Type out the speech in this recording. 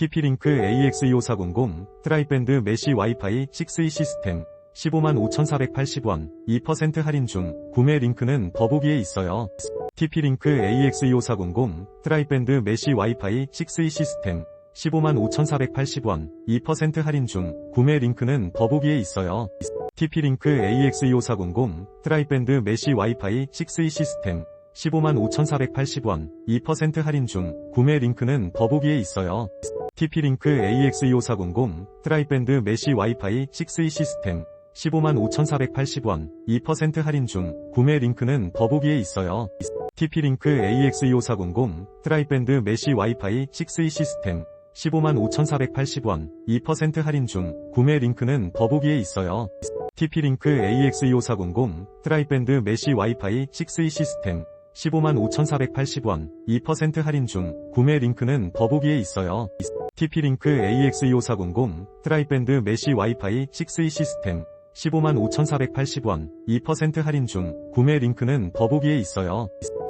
TP링크 AX25400 트라이밴드 메시 와이파이 6E 시스템 155,480원 2% 할인 중 구매 링크는 더보기에 있어요. TP링크 AX25400 트라이밴드 메시 와이파이 6E 시스템 155,480원 2% 할인 중 구매 링크는 더보기에 있어요. TP링크 AX25400 트라이밴드 메시 와이파이 6E 시스템 155,480원 2% 할인 중 구매 링크는 더보기에 있어요. TP링크 AX25400 트라이밴드 메시 와이파이 6E 시스템 155,480원 2% 할인 중 구매 링크는 더보기에 있어요. TP링크 AX25400 트라이밴드 메시 와이파이 6E 시스템 155,480원 2% 할인 중 구매 링크는 더보기에 있어요. TP링크 AX25400 트라이밴드 메시 와이파이 6E 시스템 155,480원 2% 할인 중 구매 링크는 더보기에 있어요. TP링크 AX25400 트라이밴드 메시 와이파이 6E 시스템 155,480원 2% 할인 중 구매 링크는 더보기에 있어요.